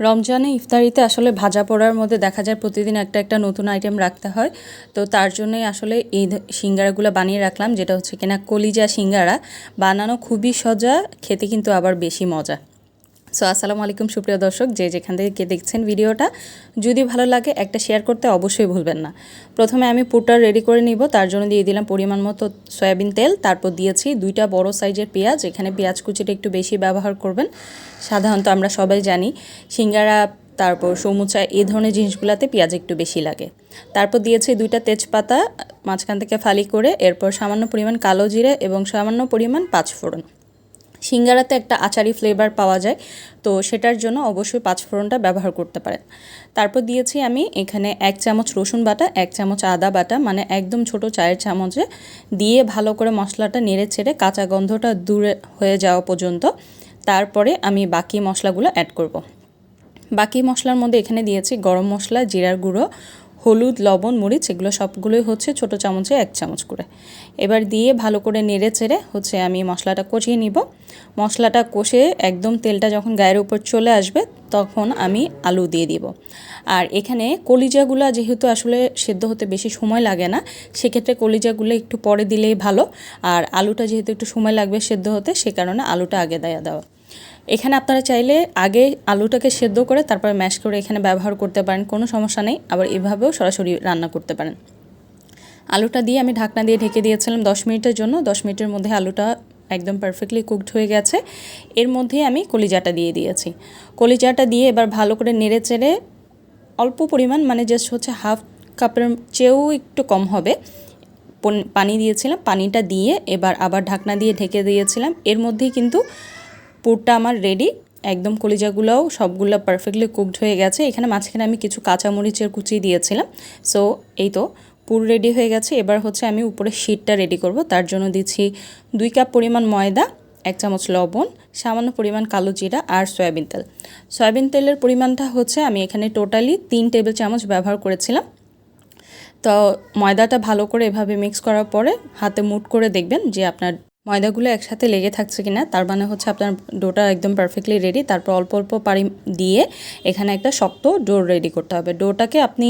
রমজানে ইফতারিতে আসলে ভাজা পোড়ার মধ্যে দেখা যায় প্রতিদিন একটা একটা নতুন আইটেম রাখতে হয়। তো তার জন্যই আসলে এই সিঙ্গারাগুলো বানিয়ে রাখলাম, যেটা হচ্ছে কিনা কলিজা সিঙ্গারা। বানানো খুবই সজা, খেতে কিন্তু আবার বেশি মজা। সো আসসালামু আলাইকুম সুপ্রিয় দর্শক, যে যেখান থেকে কে দেখছেন ভিডিওটা, যদি ভালো লাগে একটা শেয়ার করতে অবশ্যই ভুলবেন না। প্রথমে আমি পুরটা রেডি করে নিব, তার জন্য দিয়ে দিলাম পরিমাণ মতো সয়াবিন তেল, তারপর দিয়েছি দুইটা বড় সাইজের পেঁয়াজ, এখানে পেঁয়াজ কুচিটা একটু বেশি ব্যবহার করবেন। সাধারণত আমরা সবাই জানি, সিঙ্গারা, তারপর সমুচা এই ধরনের জিনিসগুলোতে পেঁয়াজ একটু বেশি লাগে। তারপর দিয়েছি দুইটা তেজপাতা, মাঝখান থেকে ফালি করে, এরপর সামান্য পরিমাণ কালো জিরে এবং সামান্য পরিমাণ পাঁচফোড়ন। সিঙ্গারাতে একটা আচারি ফ্লেভার পাওয়া যায়, তো সেটার জন্য অবশ্যই পাঁচফোড়নটা ব্যবহার করতে পারেন তারপর দিয়েছি আমি এখানে এক চামচ রসুন বাটা, এক চামচ আদা বাটা মানে একদম ছোট চায়ের চামচে দিয়ে ভালো করে মশলাটা নেড়ে ছেড়ে কাঁচা গন্ধটা দূরে হয়ে যাওয়া পর্যন্ত তারপরে আমি বাকি মশলাগুলো অ্যাড করব। বাকি মশলার মধ্যে এখানে দিয়েছি গরম মশলা, জিরার গুঁড়ো হলুদ, লবণ, মরিচ, এগুলো সবগুলোই হচ্ছে ছোট চামচে এক চামচ করে। এবার দিয়ে ভালো করে নেড়ে চেড়ে হচ্ছে আমি মশলাটা কষিয়ে নিব। মশলাটা কষে একদম তেলটা যখন গায়ের উপর চলে আসবে তখন আমি আলু দিয়ে দিব। আর এখানে কলিজাগুলো যেহেতু আসলে সেদ্ধ হতে বেশি সময় লাগে না, সেক্ষেত্রে কলিজাগুলো একটু পরে দিলেই ভালো। আর আলুটা যেহেতু একটু সময় লাগবে সেদ্ধ হতে, সে কারণে আলুটা আগে দেয়া দেওয়া। এখানে আপনারা চাইলে আগে আলুটাকে সেদ্ধ করে তারপরে ম্যাশ করে এখানে ব্যবহার করতে পারেন, কোনো সমস্যা নেই। আবার এভাবেও সরাসরি রান্না করতে পারেন। আলুটা দিয়ে আমি ঢাকনা দিয়ে ঢেকে দিয়েছিলাম দশ মিনিটের জন্য। দশ মিনিটের মধ্যে আলুটা একদম পারফেক্টলি কুকড হয়ে গেছে। এর মধ্যেই আমি কলিজাটা দিয়ে দিয়েছি। কলিজাটা দিয়ে এবার ভালো করে নেড়ে চেড়ে অল্প পরিমাণ মানে জাস্ট হচ্ছে হাফ কাপের চেয়েও একটু কম হবে। পানি দিয়েছিলাম। পানিটা দিয়ে এবার আবার ঢাকনা দিয়ে ঢেকে দিয়েছিলাম। এর মধ্যেই কিন্তু পুরটা আমার রেডি একদম কলিজাগুলোও সবগুলো পারফেক্টলি কুকড হয়ে গেছে। এখানে মাঝখানে আমি কিছু কাঁচামরিচের কুচি দিয়েছিলাম। সো এই তো, পুর রেডি হয়ে গেছে। এবার হচ্ছে আমি উপরে শীটটা রেডি করব। তার জন্য দিচ্ছি দুই কাপ পরিমাণ ময়দা, এক চামচ লবণ, সামান্য পরিমাণ কালো জিরা আর সয়াবিন তেল। সয়াবিন তেলের পরিমাণটা হচ্ছে আমি এখানে টোটালি তিন টেবিল চামচ ব্যবহার করেছিলাম। তো ময়দাটা ভালো করে এভাবে মিক্স করার পরে হাতে মুট করে দেখবেন যে আপনার ময়দাগুলো একসাথে লেগে থাকছে কিনা, তার মানে হচ্ছে আপনার ডোটা একদম পারফেক্টলি রেডি তারপর অল্প অল্প পানি দিয়ে এখানে একটা শক্ত ডো রেডি করতে হবে। ডোটাকে আপনি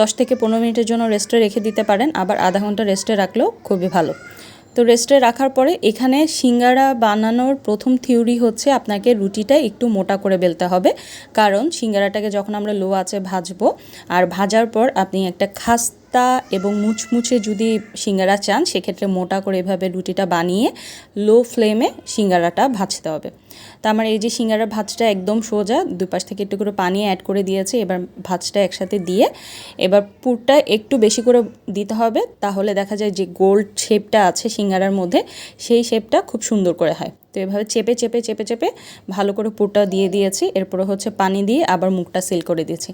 10 থেকে পনেরো মিনিটের জন্য রেস্টে রেখে দিতে পারেন, আবার আধা ঘণ্টা রেস্টে রাখলেও খুবই ভালো। তো রেস্টে রাখার পরে এখানে সিঙ্গারা বানানোর প্রথম থিওরি হচ্ছে আপনাকে রুটিটা একটু মোটা করে বেলতে হবে, কারণ সিঙ্গারাটাকে যখন আমরা লো আছে ভাজবো, আর ভাজার পর আপনি একটা খাস্তা এবং মুচমুচে যদি সিঙ্গারা চান, সেক্ষেত্রে মোটা করে এভাবে রুটিটা বানিয়ে লো ফ্লেমে সিঙ্গারাটা ভাজতে হবে। তা আমার এই যে সিঙ্গারা ভাজটা একদম সোজা দুই পাশ থেকে একটু করে পানি অ্যাড করে দিয়েছে, এবার ভাজটা একসাথে দিয়ে এবার পুরটা একটু বেশি করে দিতে হবে, তাহলে দেখা যায় যে গোল্ড শেপটা আছে সিঙ্গারার মধ্যে, সেই শেপটা খুব সুন্দর করে হয়। তো এভাবে চেপে চেপে চেপে চেপে ভালো করে পুরটা দিয়ে দিয়েছি, এরপরে হচ্ছে পানি দিয়ে আবার মুখটা সিল করে দিয়েছি।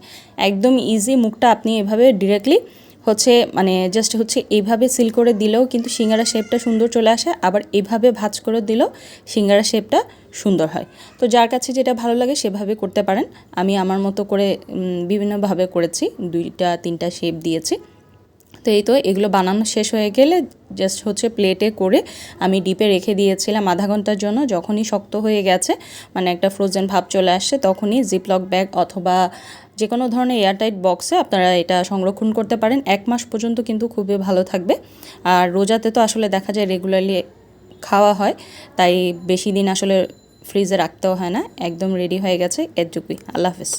একদম ইজি মুখটা আপনি এভাবে ডিরেক্টলি হচ্ছে মানে জাস্ট হচ্ছে এইভাবে সিল করে দিলেও কিন্তু সিঙ্গারা শেপটা সুন্দর চলে আসে, আবার এভাবে ভাজ করে দিলেও সিঙ্গারা শেপটা সুন্দর হয়। তো যার কাছে যেটা ভালো লাগে সেভাবে করতে পারেন। আমি আমার মতো করে বিভিন্নভাবে করেছি, দুইটা, তিনটা শেপ দিয়েছি। তো এই তো এগুলো বানানো শেষ হয়ে গেলে জাস্ট হচ্ছে প্লেটে করে আমি ডিপে রেখে দিয়েছিলাম আধা ঘণ্টার জন্য। যখনই শক্ত হয়ে গেছে মানে একটা ফ্রোজেন ভাব চলে আসছে, তখনই জিপলক ব্যাগ অথবা যে কোনো ধরনের এয়ারটাইট বক্সে আপনারা এটা সংরক্ষণ করতে পারেন। এক মাস পর্যন্ত কিন্তু খুবই ভালো থাকবে। আর রোজাতে তো আসলে দেখা যায় রেগুলারলি খাওয়া হয়, তাই বেশি দিন আসলে ফ্রিজে রাখতেও হয় না। একদম রেডি হয়ে গেছে। এরটুকুই আল্লাহ হাফেজ।